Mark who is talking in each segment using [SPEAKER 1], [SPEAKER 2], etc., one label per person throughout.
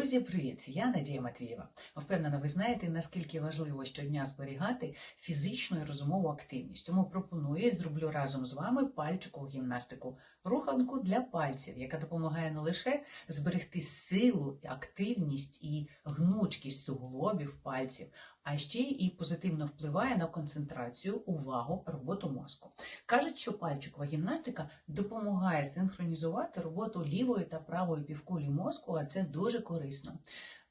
[SPEAKER 1] Друзі, привіт! Я Надія Матвієва. Впевнена, ви знаєте, наскільки важливо щодня зберігати фізичну і розумову активність. Тому пропоную і зроблю разом з вами пальчикову гімнастику, руханку для пальців, яка допомагає не лише зберегти силу, активність і гнучкість суглобів пальців, а ще і позитивно впливає на концентрацію, увагу, роботу мозку. Кажуть, що пальчикова гімнастика допомагає синхронізувати роботу лівої та правої півкулі мозку, а це дуже корисно.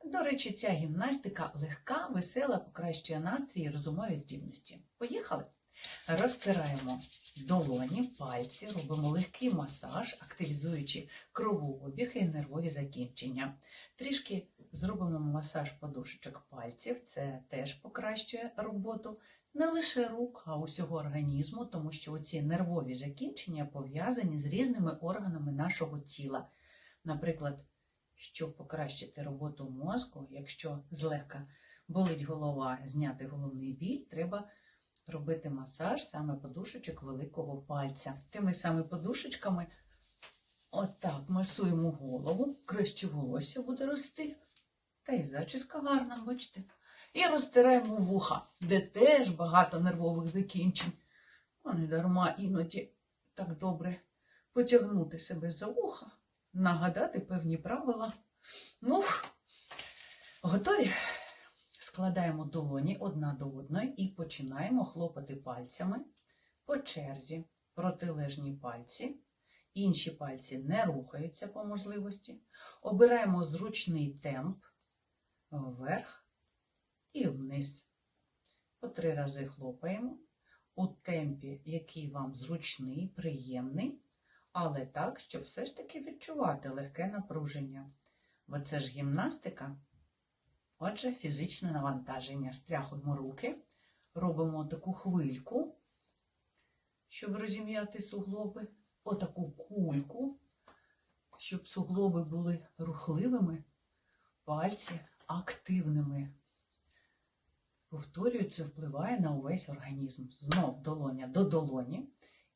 [SPEAKER 1] До речі, ця гімнастика легка, весела, покращує настрій і розумові здібності. Поїхали! Розтираємо долоні, пальці, робимо легкий масаж, активізуючи кровообіг і нервові закінчення. Трішки зробимо масаж подушечок пальців, це теж покращує роботу не лише рук, а усього організму, тому що ці нервові закінчення пов'язані з різними органами нашого тіла. Наприклад, щоб покращити роботу мозку, якщо злегка болить голова, зняти головний біль, треба робити масаж саме подушечок великого пальця. Тими саме подушечками отак масуємо голову, краще волосся буде рости. Та й зачіска гарна, бачите. І розтираємо вуха, де теж багато нервових закінчень. А не дарма іноді так добре потягнути себе за вуха, нагадати певні правила. Ну, готові? Складаємо долоні одна до одної і починаємо хлопати пальцями по черзі, протилежні пальці. Інші пальці не рухаються по можливості. Обираємо зручний темп вверх і вниз. По три рази хлопаємо у темпі, який вам зручний, приємний, але так, щоб все ж таки відчувати легке напруження. Бо це ж гімнастика. Отже, фізичне навантаження. Стряхуємо руки, робимо таку хвильку, щоб розім'яти суглоби, отаку кульку, щоб суглоби були рухливими, пальці активними. Повторюю, впливає на увесь організм. Знов долоня до долоні.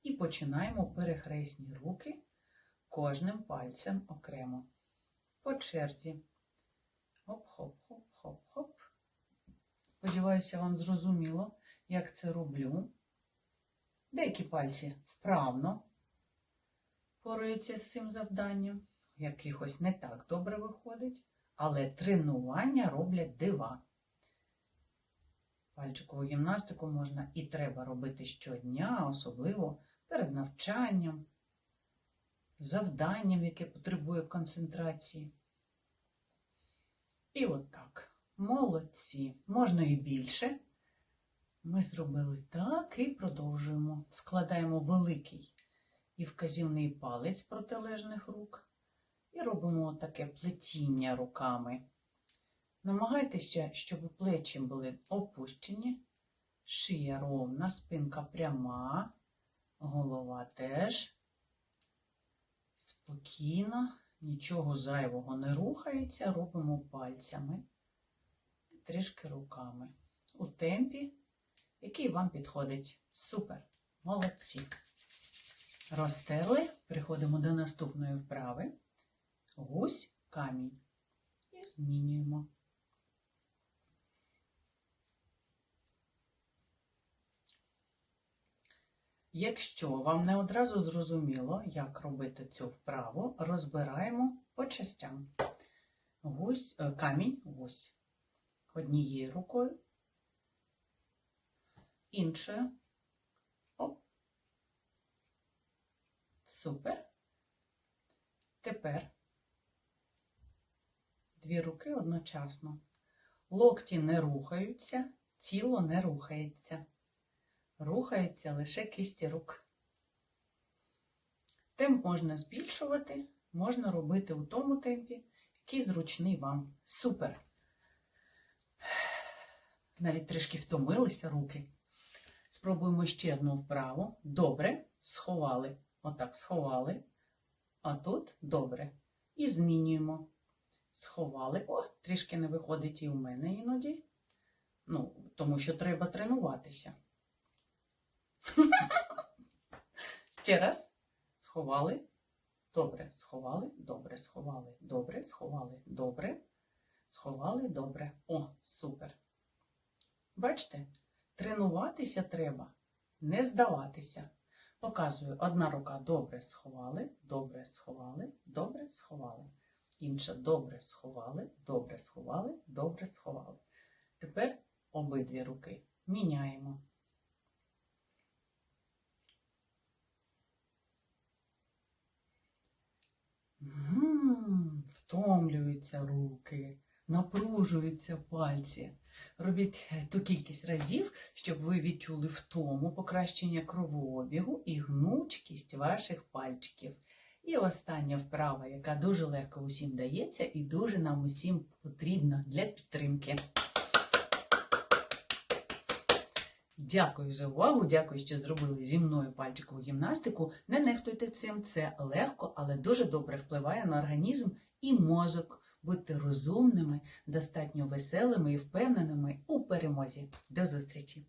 [SPEAKER 1] І починаємо перехресні руки кожним пальцем окремо. По черзі. Хоп-хоп-хоп-хоп-хоп. Сподіваюся, вам зрозуміло, як це роблю. Деякі пальці вправно пораються з цим завданням, якихось не так добре виходить, але тренування роблять дива. Пальчикову гімнастику можна і треба робити щодня, особливо перед навчанням, завданням, яке потребує концентрації. І отак. Молодці. Можна і більше. Ми зробили так і продовжуємо. Складаємо великий і вказівний палець протилежних рук і робимо таке плетіння руками. Намагайтеся, щоб плечі були опущені, шия ровна, спинка пряма, голова теж. Спокійно, нічого зайвого не рухається, робимо пальцями, трішки руками. У темпі, який вам підходить. Супер! Молодці! Розтерли, переходимо до наступної вправи. Гусь камінь. І змінюємо. Якщо вам не одразу зрозуміло, як робити цю вправу, розбираємо по частям. Гусь, е, камінь, гусь. Однією рукою, іншою. Оп. Супер. Тепер дві руки одночасно. Локті не рухаються, тіло не рухається рухаються лише кисті рук. Темп можна збільшувати, можна робити у тому темпі, який зручний вам. Супер! Навіть трішки втомилися руки. Спробуємо ще одну вправу. Добре, сховали. Отак сховали. А тут добре. І змінюємо. Сховали. О, трішки не виходить і у мене іноді. Ну, тому що треба тренуватися. Ще раз. Сховали. Добре, сховали, добре, сховали, добре, сховали, добре. сховали, добре. О, супер. Бачите, тренуватися треба, не здаватися. Показую, одна рука добре сховали, добре сховали, добре сховали. Інша добре сховали, добре сховали, добре сховали. Тепер обидві руки міняємо. Втомлюються руки, напружуються пальці. Робіть е, ту кількість разів, щоб ви відчули втому покращення кровообігу і гнучкість ваших пальчиків. І остання вправа, яка дуже легко усім дається і дуже нам усім потрібна для підтримки. Дякую за увагу, дякую, що зробили зі мною пальчикову гімнастику. Не нехтуйте цим, це легко, але дуже добре впливає на організм і мозок. Будьте розумними, достатньо веселими і впевненими у перемозі. До зустрічі!